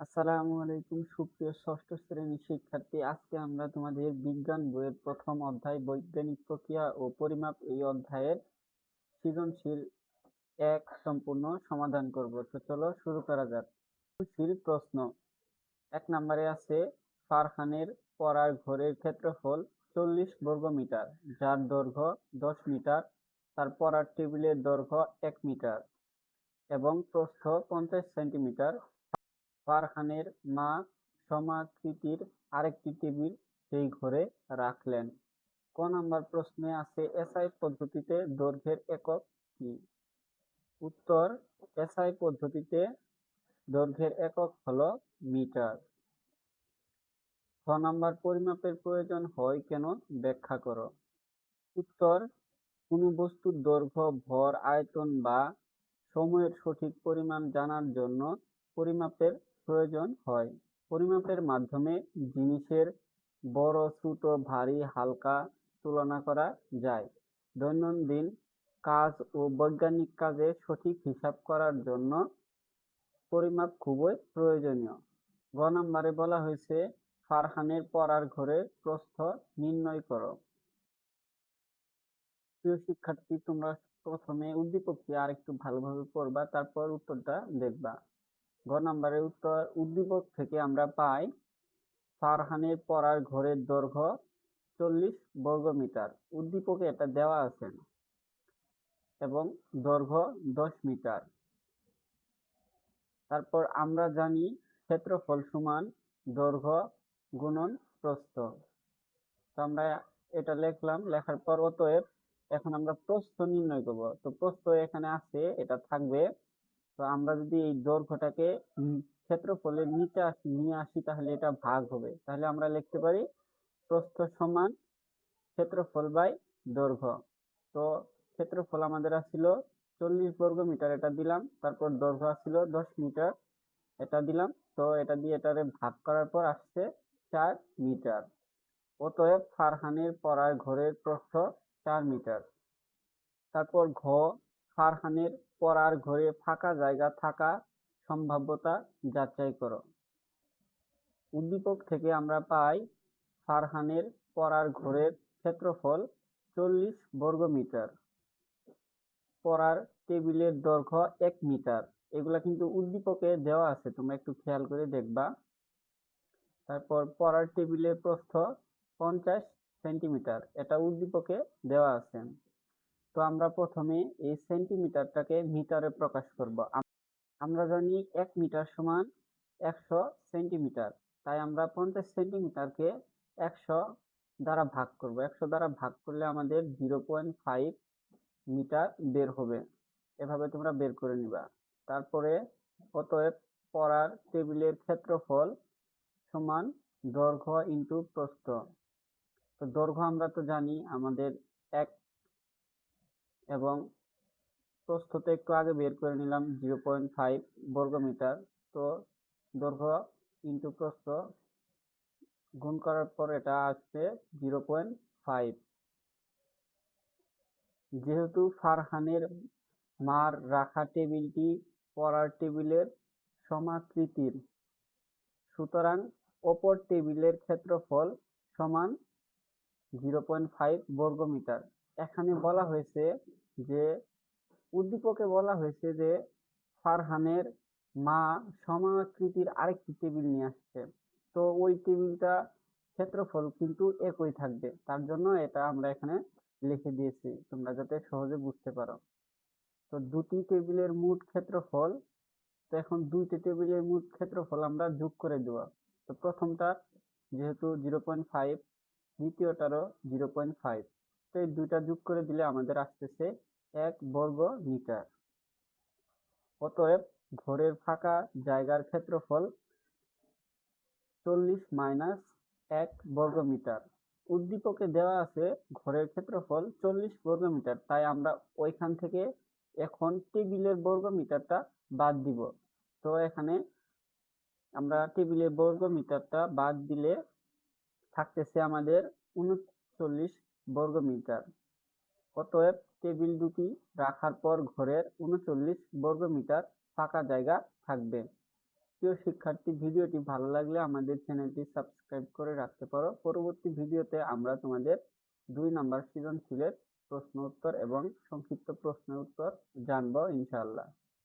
আসসালামু আলাইকুম, সুপ্রিয় ষষ্ঠ শ্রেণির শিক্ষার্থী। আজকে আমরা তোমাদের বিজ্ঞান বইয়ের প্রথম অধ্যায়, বৈজ্ঞানিক প্রক্রিয়া ও পরিমাপ এই অধ্যায়ের সৃজনশীল এক সম্পূর্ণ সমাধান করব। তো চলো শুরু করা যাক। সৃজনশীল প্রশ্ন। এক নম্বরে আছে, ফারহানের পড়ার ঘরের ক্ষেত্রফল চল্লিশ বর্গ মিটার যার দৈর্ঘ্য দশ মিটার, তার পড়ার টেবিলের দৈর্ঘ্য এক মিটার এবং প্রস্থ পঞ্চাশ সেন্টিমিটার। ফারহানের মা সমাকৃতির আরেকটি টেবিল সেই ঘরে রাখলেন। ক নাম্বার প্রশ্নে আছে, এসআই পদ্ধতিতে দৈর্ঘ্যের একক কি? উত্তর, এসআই পদ্ধতিতে দৈর্ঘ্যের একক হলো মিটার। খ নাম্বার পরিমাপের প্রয়োজন হয় কেন? ব্যাখ্যা করো। উত্তর, কোনো বস্তুর দৈর্ঘ্য, ভর, আয়তন বা সময়ের সঠিক পরিমাণ জানার জন্য পরিমাপের প্রয়োজন হয়। পরিমাপের মাধ্যমে জিনিসের বড়, ছোট, ভারী, হালকা তুলনা করা যায়। দৈনন্দিন কাজ ও বৈজ্ঞানিক কাজে সঠিক হিসাব করার জন্য পরিমাপ খুবই প্রয়োজনীয়। গ নম্বরে বলা হয়েছে, ফারহানের পড়ার ঘরের প্রস্থ নির্ণয় করো। প্রিয় শিক্ষার্থী, তোমরা প্রথমে উদ্দীপকটি আর একটু ভালোভাবে পড়বা, তারপর উত্তরটা দেখবা। গ নম্বরের উত্তর, উদ্দীপক থেকে আমরা পাই ফারহানের পড়ার ঘরের দৈর্ঘ্য চল্লিশ বর্গমিটার। উদ্দীপকে এটা দেওয়া আছে এবং দৈর্ঘ্য দশ মিটার। তারপর আমরা জানি ক্ষেত্রফল সমান দৈর্ঘ্য গুণন প্রস্থ। তো আমরা এটা লিখলাম, লেখার পর অতএব এখন আমরা প্রস্থ নির্ণয় করব। তো প্রস্থ এখানে আছে, এটা থাকবে তো আমরা যদি এই দৈর্ঘ্যটাকে ক্ষেত্রফলের নিচে আসি, নিয়ে আসি, তাহলে এটা ভাগ হবে। তাহলে আমরা লিখতে পারি প্রস্থ সমান ক্ষেত্রফল বাই দৈর্ঘ্য। তো ক্ষেত্রফল আমাদের আসছিল চল্লিশ বর্গ মিটার, এটা দিলাম। তারপর দৈর্ঘ্য আসছিল দশ মিটার, এটা দিলাম। তো এটা দিয়ে এটারে ভাগ করার পর আসছে চার মিটার। অতএব ফারহানের পড়ার ঘরের প্রস্থ চার মিটার। তারপর ঘ, ফারহানের পড়ার ঘরে ফাঁকা জায়গা থাকা সম্ভাব্যতা যাচাই করো। উদ্দীপক থেকে আমরা পাই, ফারহানের পড়ার ঘরের ক্ষেত্রফল চল্লিশ বর্গ মিটার। পড়ার টেবিলের দৈর্ঘ্য এক মিটার। এগুলা কিন্তু উদ্দীপকে দেওয়া আছে, তোমরা একটু খেয়াল করে দেখবা। তারপর পড়ার টেবিলের প্রস্থ পঞ্চাশ সেন্টিমিটার, এটা উদ্দীপকে দেওয়া আছে। তো আমরা প্রথমে এই সেন্টিমিটারটাকে মিটারে প্রকাশ করব। আমরা জানি এক মিটার সমান একশো সেন্টিমিটার। তাই আমরা পঞ্চাশ সেন্টিমিটারকে একশো দ্বারা ভাগ করব। একশো দ্বারা ভাগ করলে আমাদের জিরো পয়েন্ট ফাইভ মিটার বের হবে। এভাবে তোমরা বের করে নিবা। তারপরে অতএব পড়ার টেবিলের ক্ষেত্রফল সমান দৈর্ঘ্য ইন্টু প্রস্থ। তো দৈর্ঘ্য আমরা তো জানি আমাদের এক এবং প্রস্থ তো একটু আগে বের করে নিলাম জিরো পয়েন্ট ফাইভ বর্গমিটার। তো দৈর্ঘ্য ইন্টু প্রস্থ গুণ করার পর এটা আসছে জিরো পয়েন্ট ফাইভ। যেহেতু ফারহানের মার রাখা টেবিলটি পড়ার টেবিলের সমাকৃতির, সুতরাং অপর টেবিলের ক্ষেত্রফল সমান জিরো পয়েন্ট ফাইভ বর্গমিটার। এখানে বলা হয়েছে যে, উদ্দীপকে বলা হয়েছে যে, ফারহানের মা সমাকৃতির আরেকটি টেবিল নিয়ে আসছে। তো ওই টেবিলটা ক্ষেত্রফল কিন্তু একই থাকবে। তার জন্য এটা আমরা এখানে লিখে দিয়েছি। তোমরা যাতে সহজে বুঝতে পারো। তো দুটি টেবিলের মোট ক্ষেত্রফল, তো এখন দুইটি টেবিলের মোট ক্ষেত্রফল আমরা যোগ করে দেব। তো প্রথমটা যেহেতু জিরো পয়েন্ট ফাইভ, দ্বিতীয়টারও জিরো পয়েন্ট ফাইভ। তো এই দুইটা যোগ করে দিলে আমাদের আসতেছে এক বর্গ মিটার। অতএব ঘরের ফাঁকা জায়গার ক্ষেত্রফল চল্লিশ মাইনাস এক বর্গ মিটার। উদ্দীপকে দেওয়া আছে ঘরের ক্ষেত্রফল চল্লিশ বর্গ মিটার, তাই আমরা ওইখান থেকে এখন টেবিলের বর্গ মিটারটা বাদ দিব। তো এখানে আমরা টেবিলের বর্গ মিটারটা বাদ দিলে থাকতেছে আমাদের উনচল্লিশ বর্গ মিটার অতএব টেবিল দুটি রাখার পর ঘরের উনচল্লিশ বর্গ মিটার ফাঁকা জায়গা থাকবে। প্রিয় শিক্ষার্থী, ভিডিওটি ভালো লাগলে আমাদের চ্যানেলটি সাবস্ক্রাইব করে রাখতে পারো। পরবর্তী ভিডিওতে আমরা তোমাদের দুই নাম্বার সৃজনশীলের প্রশ্ন উত্তর এবং সংক্ষিপ্ত প্রশ্নের উত্তর জানব ইনশাআল্লাহ।